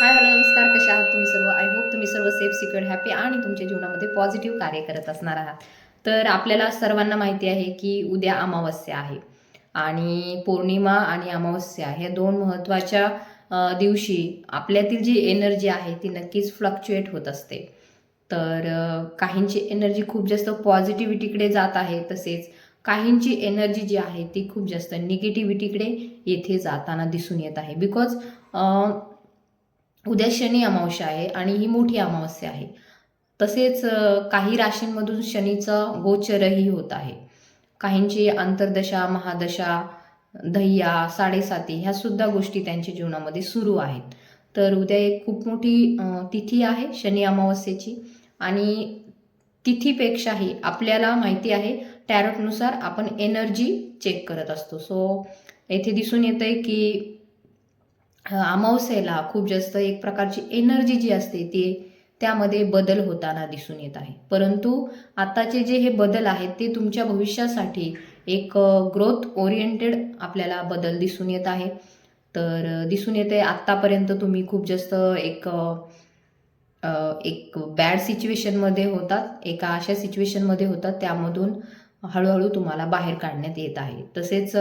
Hi hello नमस्कार. कशा आहात तुम्ही सर्व? आय होप तुम्ही सर्व सेफ सिक्युअर हॅपी आणि तुमच्या जीवनामध्ये पॉझिटिव्ह कार्य करत असणार आहात. तर आपल्याला सर्वांना माहिती आहे की उद्या अमावस्या आहे आणि पौर्णिमा आणि अमावस्या ह्या दोन महत्त्वाच्या दिवशी आपल्यातील जी एनर्जी आहे ती नक्कीच फ्लक्च्युएट होत असते. तर काहींची एनर्जी खूप जास्त पॉझिटिव्हिटीकडे जात आहे तसेच काहींची एनर्जी जी आहे ती खूप जास्त निगेटिव्हिटीकडे येथे जाताना दिसून येत आहे. बिकॉज उद्या शनी अमावस्या आहे आणि ही मोठी अमावस्या आहे. तसेच काही राशींमधून शनीचा गोचरही होत आहे. काहींची अंतर्दशा महादशा दह्या साडेसाती ह्या सुद्धा गोष्टी त्यांच्या जीवनामध्ये सुरू आहेत. तर उद्या एक खूप मोठी तिथी आहे शनी अमावस्येची आणि तिथीपेक्षाही आपल्याला माहिती आहे टॅरटनुसार आपण एनर्जी चेक करत असतो. सो येथे दिसून येतं आहे की अमावस्येला खूप जास्त एक प्रकारची एनर्जी जी असते ती त्यामध्ये बदल होताना दिसून येत आहे. परंतु आत्ताचे जे हे बदल आहेत ते तुमच्या भविष्यासाठी एक ग्रोथ ओरिएंटेड आपल्याला बदल दिसून येत आहे. तर दिसून येते आत्तापर्यंत तुम्ही खूप जास्त एक एक बॅड सिच्युएशनमध्ये होतात एका अशा सिच्युएशनमध्ये होतात त्यामधून हळूहळू तुम्हाला बाहेर काढण्यात येत आहे. तसेच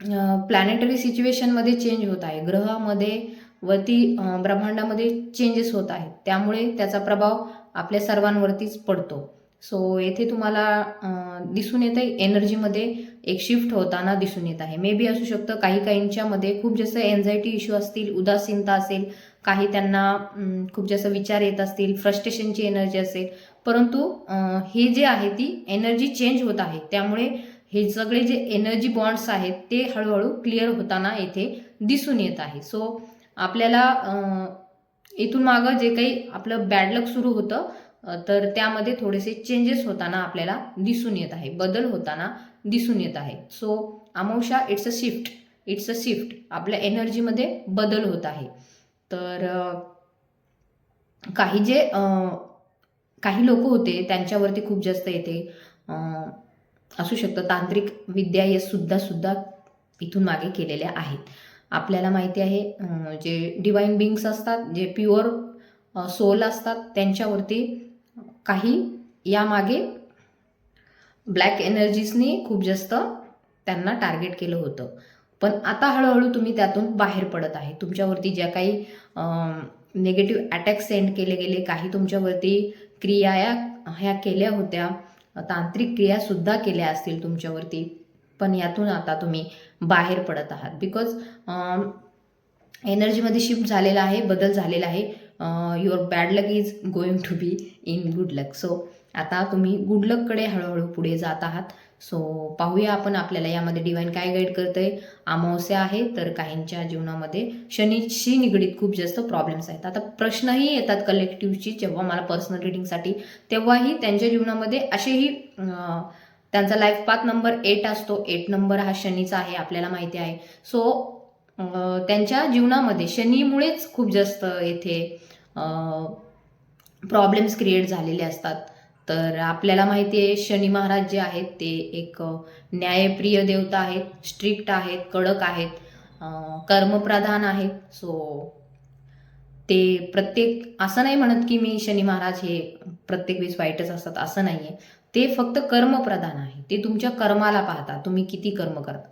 प्लॅनेटरी सिच्युएशनमध्ये चेंज होत आहे. ग्रहामध्ये वरती ब्रह्मांडामध्ये चेंजेस होत आहेत. त्यामुळे त्याचा प्रभाव आपल्या सर्वांवरतीच पडतो. सो येथे तुम्हाला दिसून येतं आहे एनर्जीमध्ये एक शिफ्ट होताना दिसून येत आहे. मे बी असू शकतं काही काहींच्यामध्ये खूप जास्त एन्झायटी इश्यू असतील उदासीनता असेल काही त्यांना खूप जास्त विचार येत असतील फ्रस्ट्रेशनची एनर्जी असेल. परंतु ही हे जे आहे ती एनर्जी चेंज होत आहे. त्यामुळे हे सगळे जे एनर्जी बॉन्ड्स आहेत ते हळूहळू क्लिअर होताना येथे दिसून येत आहे. सो आपल्याला इथून मागं जे काही आपलं बॅड लक सुरू होतं तर त्यामध्ये थोडेसे चेंजेस होताना आपल्याला दिसून येत आहे. बदल होताना दिसून येत आहे. So Amavasya it's a shift it's a shift आपल्या एनर्जीमध्ये बदल होत आहे. तर काही जे काही लोक होते त्यांच्यावरती खूप जास्त येते. असू शकतं. तांत्रिक विद्या या सुद्धा सुद्धा इथून मागे केलेल्या आहेत. आपल्याला माहिती आहे जे डिवाईन बिंग्स असतात जे प्युअर सोल असतात त्यांच्यावरती काही यामागे ब्लॅक एनर्जीजनी खूप जास्त त्यांना टार्गेट केलं होतं. पण आता हळूहळू तुम्ही त्यातून बाहेर पडत आहे. तुमच्यावरती ज्या काही निगेटिव्ह अटॅक सेंड केले गेले काही तुमच्यावरती क्रिया या ह्या केल्या होत्या तांत्रिक क्रियासुद्धा केल्या असतील तुमच्यावरती पण यातून आता तुम्ही बाहेर पडत आहात. बिकॉज एनर्जीमध्ये शिफ्ट झालेला आहे बदल झालेला आहे. Your bad luck is going to be in good luck so आता तुम्ही गुडलककडे हळूहळू पुढे जात आहात. सो पाहूया आपण आपल्याला यामध्ये डिवाईन काय गाईड करतंय. अमावस्या आहे तर काहींच्या जीवनामध्ये शनीशी निगडीत खूप जास्त प्रॉब्लेम्स आहेत. आता प्रश्नही येतात कलेक्टिव्हची जेव्हा मला पर्सनल रिडिंगसाठी तेव्हाही त्यांच्या जीवनामध्ये असेही त्यांचा लाईफ पाथ नंबर एट असतो. एट नंबर हा शनीचा आहे आपल्याला माहिती आहे. सो त्यांच्या जीवनामध्ये शनीमुळेच खूप जास्त येथे प्रॉब्लेम्स क्रिएट झालेले असतात. तर आपल्याला माहिती आहे शनी महाराज जे आहेत ते एक न्यायप्रिय देवता आहेत स्ट्रिक्ट आहेत कडक आहेत कर्मप्रधान आहेत. सो ते प्रत्येक असं नाही म्हणत की मी शनी महाराज हे प्रत्येक वेळेस वाईटच असतात असं नाही आहे ते फक्त कर्मप्रधान आहे. ते तुमच्या कर्माला पाहतात. तुम्ही किती कर्म करता.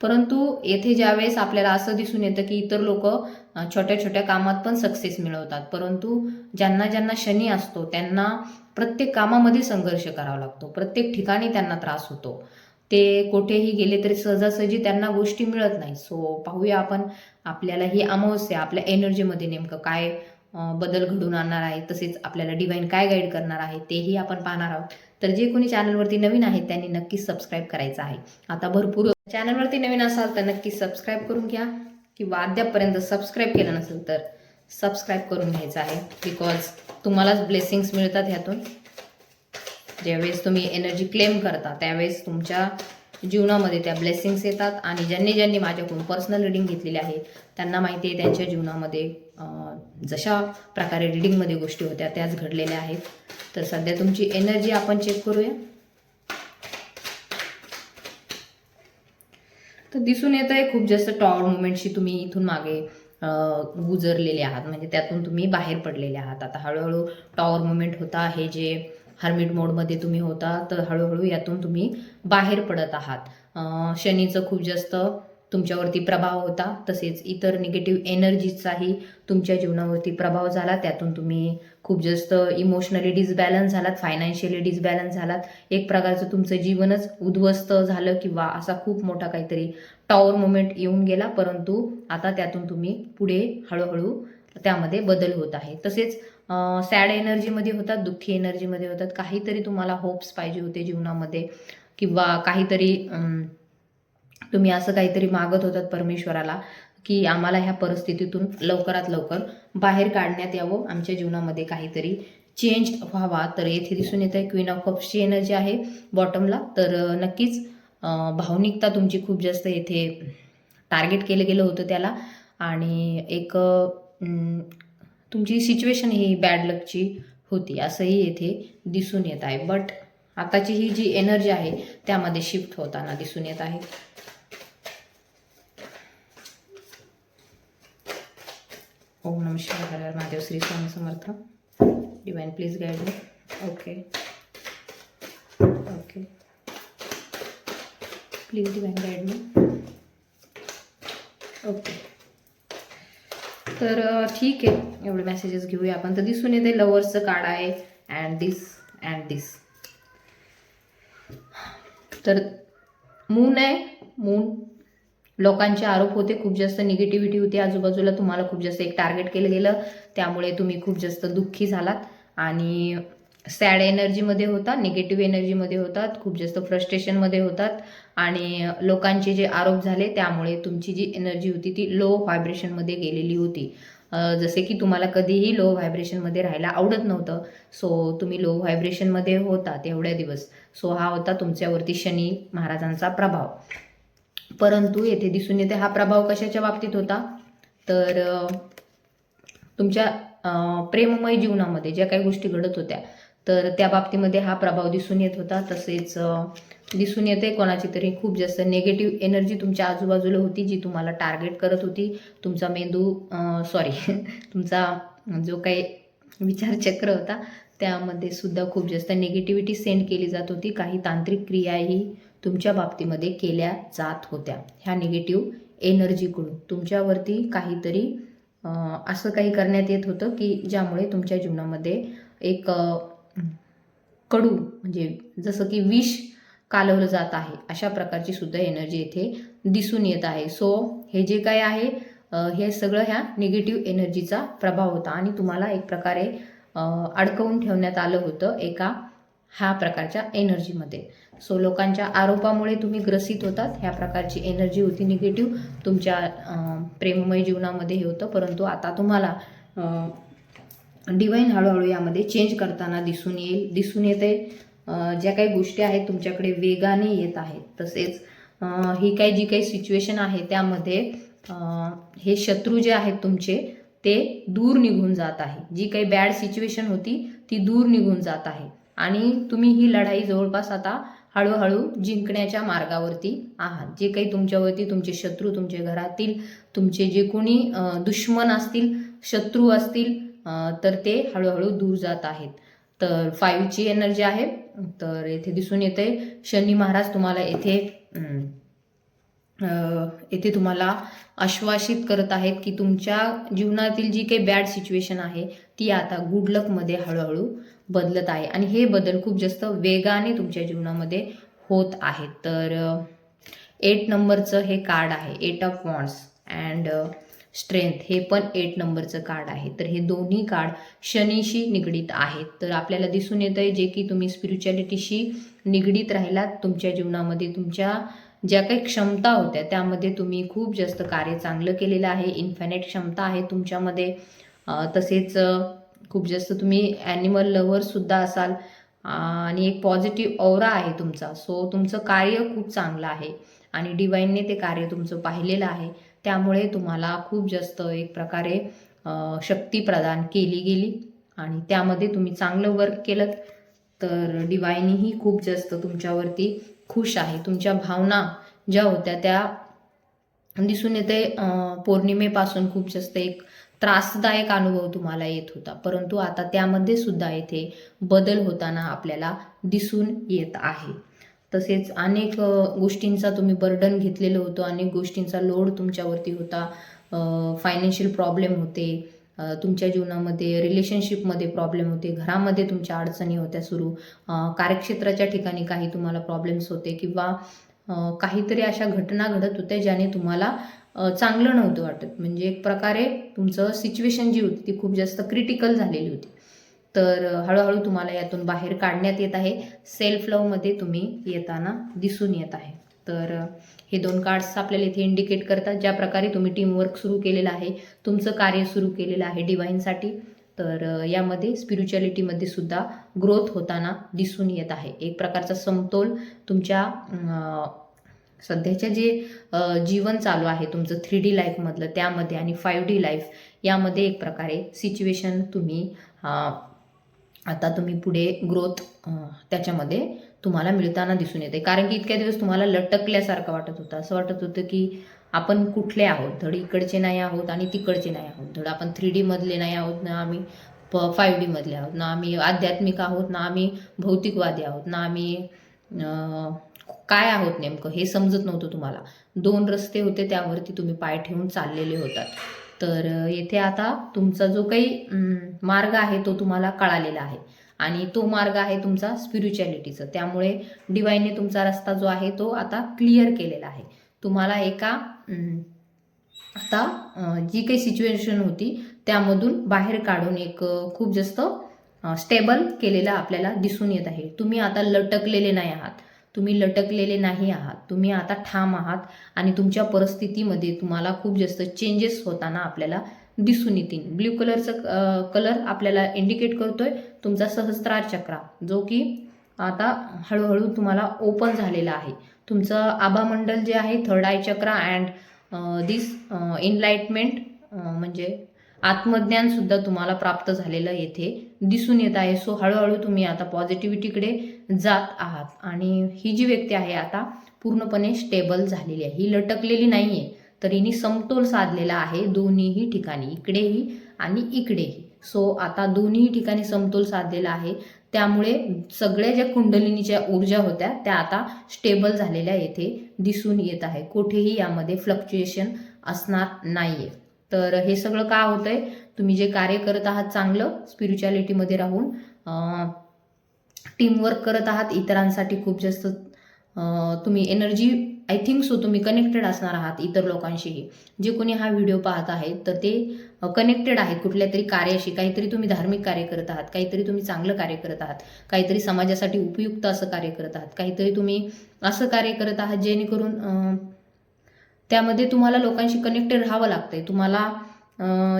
परंतु येथे ज्यावेळेस आपल्याला असं दिसून येतं की इतर लोक छोट्या छोट्या कामात पण सक्सेस मिळवतात. परंतु ज्यांना ज्यांना शनी असतो त्यांना प्रत्येक कामामध्ये संघर्ष करावा लागतो. प्रत्येक ठिकाणी त्यांना त्रास होतो. ते कुठेही गेले तरी सहजासहजी त्यांना गोष्टी मिळत नाही सो पाहूया आपण आपल्याला ही अमावस्या आपल्या एनर्जीमध्ये नेमकं काय बदल घडून आणणार आहे तसेच आपल्याला डिवाईन काय गाईड करणार आहे तेही आपण पाहणार आहोत. तर जे कोणी चॅनलवरती नवीन आहेत त्यांनी नक्कीच सबस्क्राईब करायचं आहे. आता भरपूर चॅनलवरती नवीन असाल तर नक्की सबस्क्राईब करून घ्या. किंवा अद्यापपर्यंत सबस्क्राईब केलं नसेल तर सबस्क्राईब करून घ्यायचं आहे. बिकॉज तुम्हालाच ब्लेसिंग्स मिळतात ह्यातून. ज्यावेळेस तुम्ही एनर्जी क्लेम करता त्यावेळेस तुमच्या जीवनामध्ये त्या ब्लेसिंग्स येतात. आणि ज्यांनी ज्यांनी माझ्याकडून पर्सनल रिडिंग घेतलेली आहे त्यांना माहिती आहे त्यांच्या जीवनामध्ये जशा प्रकारे रिडिंगमध्ये गोष्टी होत्या त्याच घडलेल्या आहेत. तर सध्या तुमची एनर्जी आपण चेक करूया. तर दिसून येतं आहे खूप जास्त टॉवर मुवमेंटशी तुम्ही इथून मागे गुजरलेले आहात. म्हणजे त्यातून तुम्ही बाहेर पडलेले आहात. आता हळूहळू टॉवर मुवमेंट होता हे जे हर्मिट मोडमध्ये तुम्ही होता तर हळूहळू यातून तुम्ही बाहेर पडत आहात. शनीचं खूप जास्त तुमच्यावरती प्रभाव होता तसेच इतर निगेटिव्ह एनर्जीचाही तुमच्या जीवनावरती प्रभाव झाला. त्यातून तुम्ही खूप जास्त इमोशनली डिसबॅलन्स झालात फायनान्शियली डिसबॅलन्स झालात. एक प्रकारचं तुमचं जीवनच उद्ध्वस्त झालं किंवा असा खूप मोठा काहीतरी टॉवर मोमेंट येऊन गेला. परंतु आता त्यातून तुम्ही पुढे हळूहळू त्यामध्ये बदल होत आहे. तसेच सॅड एनर्जीमध्ये होतात दुःखी एनर्जीमध्ये होतात. काहीतरी तुम्हाला होप्स पाहिजे होते जीवनामध्ये किंवा काहीतरी तुम्ही असं काहीतरी मागत होतात परमेश्वराला की आम्हाला ह्या परिस्थितीतून लवकरात लवकर बाहेर काढण्यात यावं. आमच्या जीवनामध्ये काहीतरी चेंज व्हावा. तर येथे दिसून येत आहे क्वीन ऑफ कप्सची एनर्जी आहे बॉटमला तर नक्कीच भावनिकता तुमची खूप जास्त येथे टार्गेट केलं गेलं होतं त्याला. आणि एक तुमची सिच्युएशन ही बॅड लकची होती. असंही येथे दिसून येत आहे. बट आताची ही जी एनर्जी आहे त्यामध्ये शिफ्ट होताना दिसून येत आहे. ओम नम शिवाय Mahadev Shri Swami Samarth. Divine please guide me okay okay please divine guide me okay तर ठीक आहे. एवढे मेसेजेस घेऊया आपण. तर दिसून येते लवर्सचं कार्ड आहे अँड दिस अँड दिस तर मून आहे. मून लोकांचे आरोप होते खूप जास्त निगेटिव्हिटी होती. आजूबाजूला तुम्हाला खूप जास्त एक टार्गेट केलं गेलं. त्यामुळे तुम्ही खूप जास्त दुःखी झालात. आणि सॅड एनर्जीमध्ये होता निगेटिव्ह एनर्जीमध्ये होतात खूप जास्त फ्रस्ट्रेशनमध्ये होतात. आणि लोकांचे जे आरोप झाले त्यामुळे तुमची जी एनर्जी होती ती लो व्हायब्रेशनमध्ये गेलेली होती. जसे की तुम्हाला कधीही लो व्हायब्रेशनमध्ये राहायला आवडत नव्हतं. सो तुम्ही लो व्हायब्रेशनमध्ये होतात एवढ्या दिवस. सो हा होता तुमच्यावरती शनी महाराजांचा प्रभाव. परंतु येथे दिसून येते हा प्रभाव कशाच्या बाबतीत होता? तर तुमच्या प्रेममय जीवनामध्ये ज्या काही गोष्टी घडत होत्या तर त्या बाबतीमध्ये हा प्रभाव दिसून येत होता. तसेच दिसून येते कोणाची तरी खूप जास्त नेगेटिव्ह एनर्जी तुमच्या आजूबाजूला होती जी तुम्हाला टार्गेट करत होती. तुमचा मेंदू सॉरी तुमचा जो काही विचारचक्र होता त्यामध्ये सुद्धा खूप जास्त निगेटिव्हिटी सेंड केली जात होती. काही तांत्रिक क्रियाही तुमच्या बाबतीमध्ये केल्या जात होत्या. ह्या निगेटिव्ह एनर्जीकडून तुमच्यावरती काहीतरी असं काही करण्यात येत होतं की ज्यामुळे तुमच्या जीवनामध्ये एक कडू म्हणजे जसं की विष कालवलं जात आहे. अशा प्रकारची सुद्धा एनर्जी येथे दिसून येत आहे. सो हे जे काय आहे हे सगळं ह्या निगेटिव्ह एनर्जीचा प्रभाव होता. आणि तुम्हाला एक प्रकारे अडकवून ठेवण्यात आलं होतं एका ह्या प्रकारच्या एनर्जीमध्ये सो लोकांच्या आरोपामुळे तुम्ही ग्रसित होतात ह्या प्रकारची एनर्जी होती निगेटिव्ह तुमच्या प्रेममय जीवनामध्ये हे होतं परंतु आता तुम्हाला डिवाईन हळूहळू यामध्ये चेंज करताना दिसून येईल. दिसून येते ज्या काही गोष्टी आहेत तुमच्याकडे वेगाने येत आहेत. तसेच ही काही जी काही सिच्युएशन आहे त्यामध्ये हे शत्रू जे आहेत तुमचे ते दूर निघून जात आहे. जी काही बॅड सिच्युएशन होती ती दूर निघून जात आहे. आणि तुम्ही ही लढाई जवळपास आता हळूहळू जिंकण्याच्या मार्गावरती आहात. जे काही तुमच्यावरती तुमचे शत्रू तुमच्या घरातील तुमचे जे कोणी दुश्मन असतील शत्रू असतील तर ते हळूहळू दूर जात आहेत. तर फाईव्हची एनर्जी आहे. तर येथे दिसून येते शनी महाराज तुम्हाला येथे येथे तुम्हाला आश्वासित करत आहेत की तुमच्या जीवनातील जी काही बॅड सिच्युएशन आहे ती आता गुड लकमध्ये हळूहळू बदलत आहे. आणि हे बदल खूप जास्त वेगाने तुमच्या जीवनामध्ये होत आहेत. तर एट नंबरचं हे कार्ड आहे. Eight of wands and strength हे पण एट नंबरचं कार्ड आहे. तर हे दोन्ही कार्ड शनीशी निगडीत आहेत. तर आपल्याला दिसून येतं आहे जे की तुम्ही स्पिरिच्युअलिटीशी निगडीत राहिलात तुमच्या जीवनामध्ये तुमच्या ज्या काही क्षमता होत्या त्यामध्ये तुम्ही खूप जास्त कार्य चांगलं केलेलं आहे. इन्फायनाईट क्षमता आहे तुमच्यामध्ये. तसेच खूप जास्त तुम्ही ॲनिमल लव्हरसुद्धा असाल. आणि एक पॉझिटिव्ह औरा आहे तुमचा. सो तुमचं कार्य खूप चांगलं आहे. आणि डिवाईनने ते कार्य तुमचं पाहिलेलं आहे. त्यामुळे तुम्हाला खूप जास्त एक प्रकारे शक्ती प्रदान केली गेली. आणि त्यामध्ये तुम्ही चांगलं वर्क केलं तर डिवाईनही खूप जास्त तुमच्यावरती खुश आहे. तुमच्या भावना ज्या होत्या त्या दिसून येते. पौर्णिमेपासून खूप जास्त एक त्रासदायक अनुभव तुम्हाला येत होता. परंतु आता त्यामध्ये सुद्धा येथे बदल होताना आपल्याला दिसून येत आहे. तसेच अनेक गोष्टींचा तुम्ही बर्डन घेतलेलं होतं. अनेक गोष्टींचा लोड तुमच्यावरती होता. फायनान्शियल प्रॉब्लेम होते. तुमच्या जीवनामध्ये रिलेशनशिपमध्ये प्रॉब्लेम होते घरामध्ये तुमच्या अडचणी होत्या सुरू कार्यक्षेत्राच्या ठिकाणी काही तुम्हाला प्रॉब्लेम्स होते किंवा काहीतरी अशा घटना घडत होत्या ज्याने तुम्हाला चांगलं नव्हतं वाटत. म्हणजे एक प्रकारे तुमचं सिच्युएशन जी होती ती खूप जास्त क्रिटिकल झालेली होती. तर हळूहळू तुम्हाला यातून बाहेर काढण्यात येत आहे. सेल्फ लवमध्ये तुम्ही येताना दिसून येत आहे. तर हे दोन कार्ड्स आपल्याला इथे इंडिकेट करतात. ज्या प्रकारे तुम्ही टीमवर्क सुरू केलेलं आहे तुमचं कार्य सुरू केलेलं आहे डिवाईनसाठी तर यामध्ये स्पिरिच्युअलिटीमध्ये सुद्धा ग्रोथ होताना दिसून येत आहे. एक प्रकारचा समतोल तुमच्या सध्याच्या जे जीवन चालू आहे तुमचं थ्री डी लाईफमधलं त्यामध्ये आणि फाईव्ह डी लाईफ यामध्ये एक प्रकारे सिच्युएशन तुम्ही आता तुम्ही पुढे ग्रोथ त्याच्यामध्ये तुम्हाला मिळताना दिसून येते. कारण की इतक्या दिवस तुम्हाला लटकल्यासारखं वाटत होतं. असं वाटत होतं की आपण कुठले आहोत? धड इकडचे नाही आहोत आणि तिकडचे नाही आहोत. धड आपण थ्री डीमधले नाही आहोत ना आम्ही प फाईव्ह डीमधले आहोत ना आम्ही आध्यात्मिक आहोत ना आम्ही भौतिकवादी आहोत ना आम्ही काय आहोत नेमकं हे समजत नव्हतं तुम्हाला. दोन रस्ते होते त्यावरती तुम्ही पाय ठेवून चाललेले होतात. तर येथे आता तुमचा जो काही मार्ग आहे तो तुम्हाला कळालेला आहे. आणि तो मार्ग आहे तुमचा स्पिरिच्युअलिटीचा त्यामुळे डिवाईनने तुमचा रस्ता जो आहे तो आता क्लिअर केलेला आहे. तुम्हाला एका आता जी काही सिच्युएशन होती त्यामधून बाहेर काढून एक खूप जास्त स्टेबल केलेला आपल्याला दिसून येत आहे. तुम्ही आता लटकलेले नाही आहात. तुम्ही लटकलेले नाही आहात. तुम्ही आता ठाम आहात आणि तुमच्या परिस्थितीमध्ये तुम्हाला खूप जास्त चेंजेस होताना आपल्याला दिसून येतील. ब्ल्यू कलरचं कलर आपल्याला इंडिकेट करतोय तुमचा सहस्त्रार चक्रा जो की आता हळूहळू तुम्हाला ओपन झालेला आहे. तुमचं आभामंडल जे आहे third eye chakra and this enlightenment म्हणजे आत्मज्ञानसुद्धा तुम्हाला प्राप्त झालेलं येथे दिसून येत आहे. सो हळूहळू तुम्ही आता पॉझिटिव्हिटीकडे जात आहात. आणि ही जी व्यक्ती आहे आता पूर्णपणे स्टेबल झालेली आहे. ही लटकलेली नाही आहे तर हिने समतोल साधलेला आहे दोन्हीही ठिकाणी इकडेही आणि इकडेही. सो आता दोन्ही ठिकाणी समतोल साधलेला आहे. त्यामुळे सगळ्या ज्या कुंडलिनीच्या ऊर्जा होत्या त्या आता स्टेबल झालेल्या येथे दिसून येत आहे. कुठेही यामध्ये फ्लक्च्युएशन असणार नाहीये. तर हे सगळं का होतंय? तुम्ही जे कार्य करत आहात चांगलं स्पिरिच्युअलिटीमध्ये राहून टीमवर्क करत आहात इतरांसाठी खूप जास्त तुम्ही एनर्जी आय थिंक सो तुम्ही कनेक्टेड असणार आहात इतर लोकांशीही. जे कोणी हा व्हिडिओ पाहत आहेत तर ते कनेक्टेड आहेत. कुठल्या तरी कार्याशी काहीतरी तुम्ही धार्मिक कार्य करत आहात काहीतरी तुम्ही चांगलं कार्य करत आहात काहीतरी समाजासाठी उपयुक्त असं कार्य करत आहात काहीतरी तुम्ही असं कार्य करत आहात जेणेकरून त्यामध्ये तुम्हाला लोकांशी कनेक्टेड राहावं लागतंय. तुम्हाला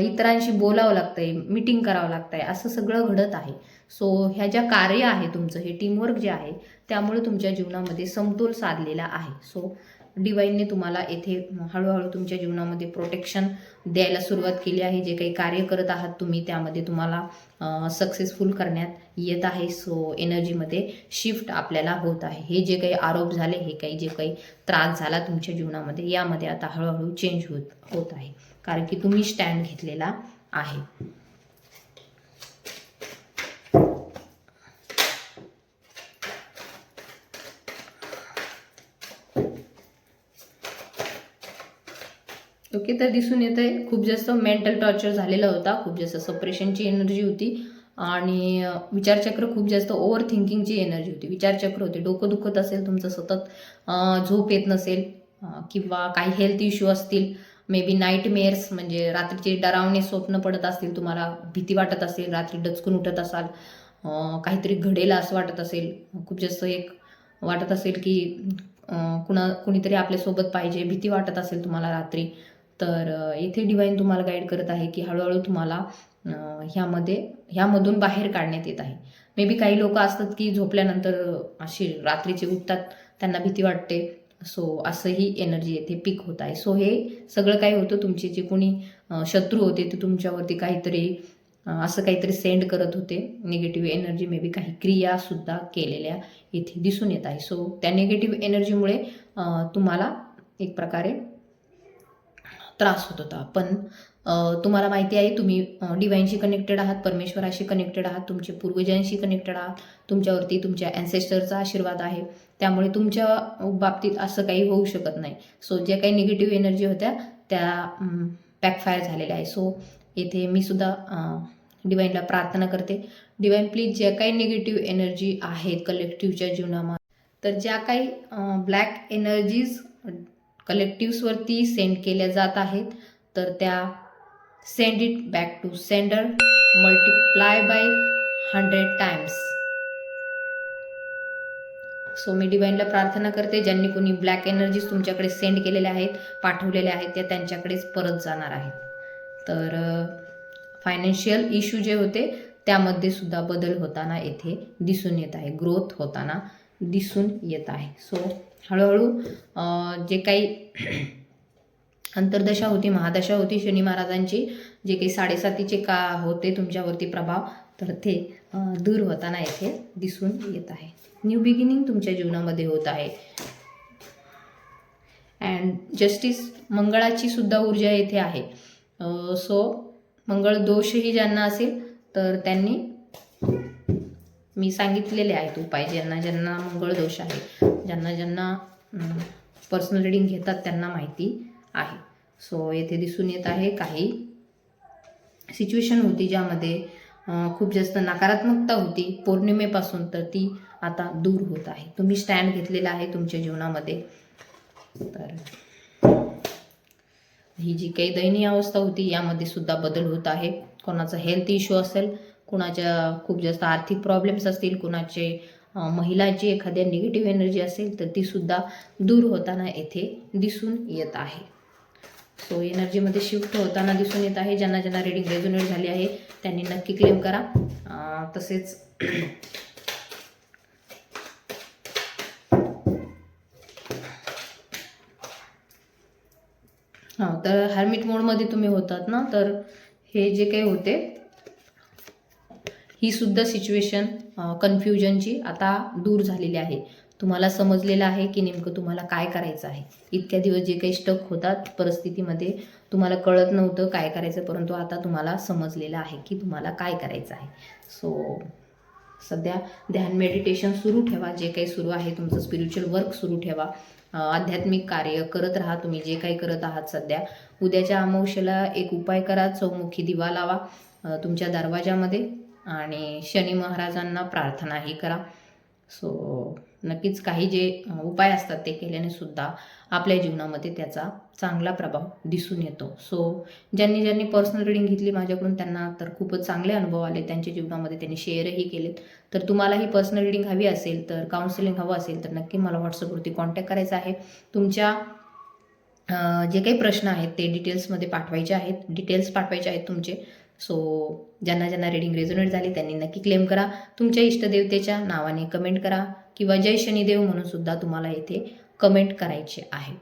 इतरांशी बोलावं लागतंय मीटिंग करावं लागतंय. असं सगळं घडत आहे. सो ह्या ज्या कार्य आहे तुमचं हे टीमवर्क जे आहे त्यामुळे तुमच्या जीवनामध्ये समतोल साधलेला आहे. सो डिवाईनने तुम्हाला येथे हळूहळू तुमच्या जीवनामध्ये प्रोटेक्शन द्यायला सुरुवात केली आहे. जे काही कार्य करत आहात तुम्ही त्यामध्ये तुम्हाला सक्सेसफुल करण्यात येत आहे. सो एनर्जीमध्ये शिफ्ट आपल्याला होत आहे. हे जे काही आरोप झाले हे काही जे काही त्रास झाला तुमच्या जीवनामध्ये यामध्ये आता हळूहळू चेंज होत होत आहे. कारण की तुम्ही स्टँड घेतलेला आहे. ओके तर दिसून येत आहे खूप जास्त मेंटल टॉर्चर झालेला होता. खूप जास्त सप्रेशनची एनर्जी होती. आणि विचारचक्र खूप जास्त ओव्हर थिंकिंगची एनर्जी होती. विचारचक्र होते. डोकं दुखत असेल तुमचं सतत झोप येत नसेल किंवा काही हेल्थ इश्यू असतील मे बी नाईट मेअर्स म्हणजे रात्रीचे डरावणे स्वप्न पडत असतील तुम्हाला भीती वाटत असेल रात्री डचकून उठत असाल काहीतरी घडेल असं वाटत असेल खूप जास्त एक वाटत असेल की कुणा कुणीतरी आपल्यासोबत पाहिजे भीती वाटत असेल तुम्हाला रात्री. तर इथे येथे डिवाईन तुम्हाला गाईड करत आहे की हळूहळू तुम्हाला ह्यामध्ये ह्यामधून बाहेर काढण्यात येत आहे. मे बी काही लोक असतात की झोपल्यानंतर अशी रात्रीचे उठतात त्यांना भीती वाटते. सो असंही एनर्जी येथे पिक होत आहे. सो हे सगळं काय होतं तुमचे जे कोणी शत्रू होते ते तुमच्यावरती काहीतरी असं काहीतरी सेंड करत होते. निगेटिव्ह एनर्जी मे बी काही क्रियासुद्धा केलेल्या इथे दिसून येत आहे. सो त्या निगेटिव्ह एनर्जीमुळे तुम्हाला एक प्रकारे त्रास होत होता. पण तुम्हाला माहिती आहे तुम्ही डिवाईनशी कनेक्टेड आहात परमेश्वराशी कनेक्टेड आहात तुमचे पूर्वजांशी कनेक्टेड आहात तुमच्यावरती तुमच्या अँसेस्टरचा आशीर्वाद आहे. त्यामुळे तुमच्या बाबतीत असं काही होऊ शकत नाही. सो ज्या काही निगेटिव्ह एनर्जी होत्या त्या पॅकफायर झालेल्या आहे सो येथे मी सुद्धा डिवाईनला प्रार्थना करते. डिवाईन प्लीज ज्या काही निगेटिव्ह एनर्जी आहेत कलेक्टिव्हच्या जीवनामध्ये तर ज्या काही ब्लॅक एनर्जीज कलेक्टिव्सवरती सेंड केल्या जात आहेत. तर त्या send it back to sender multiply by hundred times. So मी डिवाईनला प्रार्थना करते ज्यांनी कोणी ब्लॅक एनर्जीज तुमच्याकडे सेंड केलेल्या आहेत पाठवलेल्या आहेत त्या त्यांच्याकडेच परत जाणार आहेत. तर फायनान्शियल इश्यू जे होते त्यामध्ये सुद्धा बदल होताना येथे दिसून येत आहे ग्रोथ होताना दिसून येत आहे. सो हळूहळू जे काही अंतर्दशा होती महादशा होती शनी महाराजांची जे काही साडेसातीचे का होते तुमच्यावरती प्रभाव तर ते दूर होताना येथे दिसून येत आहे. न्यू बिगिनिंग तुमच्या जीवनामध्ये होत आहे. अँड जस्टिस मंगळाची सुद्धा ऊर्जा येथे आहे. सो मंगळ दोषही ज्यांना असेल तर त्यांनी मी सांगितलेले आहेत उपाय ज्यांना ज्यांना मंगळ दोष आहे. ज्यांना ज्यांना पर्सनल रिडिंग घेतात त्यांना माहिती आहे. सो येथे दिसून येत आहे काही सिच्युएशन होती ज्यामध्ये खूप जास्त नकारात्मकता होती. पौर्णिमेपासून तर ती आता दूर होत आहे. तुम्ही स्टँड घेतलेला आहे तुमच्या जीवनामध्ये. तर ही जी काही दयनीय अवस्था होती यामध्ये सुद्धा बदल होत आहे. कोणाचा हेल्थ इश्यू असेल कुणाच्या खूप जास्त आर्थिक प्रॉब्लेम्स असतील कुणाचे महिलाची एखाद्या निगेटिव्ह एनर्जी असेल तर ती सुद्धा दूर होताना येथे दिसून येत आहे. सो एनर्जीमध्ये शिफ्ट होताना दिसून येत आहे. ज्यांना ज्यांना रिडिंग रेझोनेट झाली आहे त्यांनी नक्की क्लेम करा. तसेच हां तर हॅर्मिट मोडमध्ये तुम्ही होतात ना तर हे जे काही होते ही सुद्धा सिच्युएशन कन्फ्युजनची आता दूर झालेली आहे. तुम्हाला समजलेलं आहे की नेमकं तुम्हाला काय करायचं आहे. इतक्या दिवस जे काही स्टक होतात परिस्थितीमध्ये तुम्हाला कळत नव्हतं काय करायचं परंतु आता तुम्हाला समजलेलं आहे की तुम्हाला काय करायचं आहे. सो सध्या ध्यान मेडिटेशन सुरू ठेवा जे काही सुरू आहे तुमचं स्पिरिच्युअल वर्क सुरू ठेवा. आध्यात्मिक कार्य करत राहा तुम्ही जे काही करत आहात सध्या. उद्याच्या अमावश्याला एक उपाय करा चौमुखी दिवा लावा तुमच्या दरवाजामध्ये आणि शनी महाराजांना प्रार्थनाही करा. सो नक्कीच काही जे उपाय असतात ते केल्याने सुद्धा आपल्या जीवनामध्ये त्याचा चांगला प्रभाव दिसून येतो. सो ज्यांनी ज्यांनी पर्सनल रीडिंग घेतली माझ्याकडून त्यांना तर खूपच चांगले अनुभव आले. त्यांच्या जीवनामध्ये त्यांनी शेअरही केलेत. तर तुम्हालाही पर्सनल रिडिंग हवी असेल तर काउन्सिलिंग हवं असेल तर नक्की मला व्हॉट्सअपवरती कॉन्टॅक्ट करायचा आहे. तुमच्या जे काही प्रश्न आहेत ते डिटेल्समध्ये पाठवायचे आहेत. डिटेल्स पाठवायचे आहेत तुमचे. सो ज्यांना ज्यांना रीडिंग रेझोनेट झाली त्यांनी नक्की क्लेम करा. तुमच्या इष्टदेवतेच्या नावाने कमेंट करा किंवा जय शनिदेव म्हणून सुद्धा तुम्हाला येथे कमेंट करायचे आहे.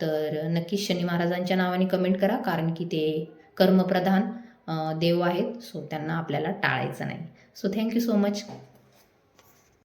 तर नक्की शनी महाराजांच्या नावाने कमेंट करा कारण की ते कर्मप्रधान देव आहेत. सो त्यांना आपल्याला टाळायचं नाही. So thank you so much